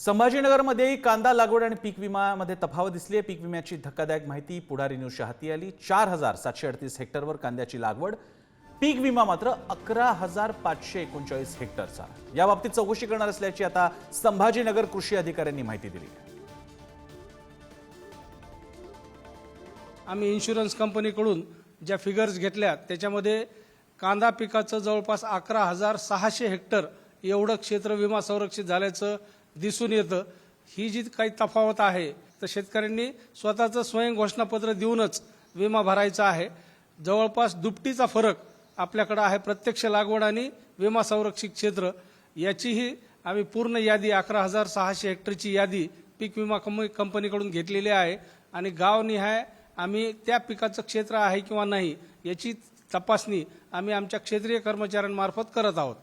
संभाजीनगरमध्येही कांदा लागवड आणि पीक विमामध्ये तफावत दिसली आहे. पीक विम्याची धक्कादायक माहिती पुढारी न्यूजच्या हाती आली. चार हजार सातशे अडतीस हेक्टरवर कांद्याची लागवड. पीक विमा मात्र अकरा हजार पाचशे एकोणचाळीस हेक्टरचा. याबाबतीत चौकशी करणार असल्याची आता संभाजीनगर कृषी अधिकाऱ्यांनी माहिती दिली आम्ही इन्शुरन्स कंपनीकडून ज्या फिगर्स घेतल्या त्याच्यामध्ये कांदा पिकाचं जवळपास अकरा हजार सहाशे हेक्टर एवढं क्षेत्र विमा संरक्षित झाल्याचं दिसून येतं. ही जी काही तफावत आहे तर शेतकऱ्यांनी स्वतःचं स्वयं घोषणापत्र देऊनच विमा भरायचा आहे. जवळपास दुपटीचा फरक आपल्याकडं आहे प्रत्यक्ष लागवड आणि विमा संरक्षित क्षेत्र. याचीही आम्ही पूर्ण यादी अकरा हजार सहाशे हेक्टरची यादी पीक विमा कंपनीकडून घेतलेली आहे. आणि गावनिहाय आम्ही त्या पिकाचं क्षेत्र आहे किंवा नाही याची तपासणी आम्ही आमच्या क्षेत्रीय कर्मचाऱ्यांमार्फत करत आहोत.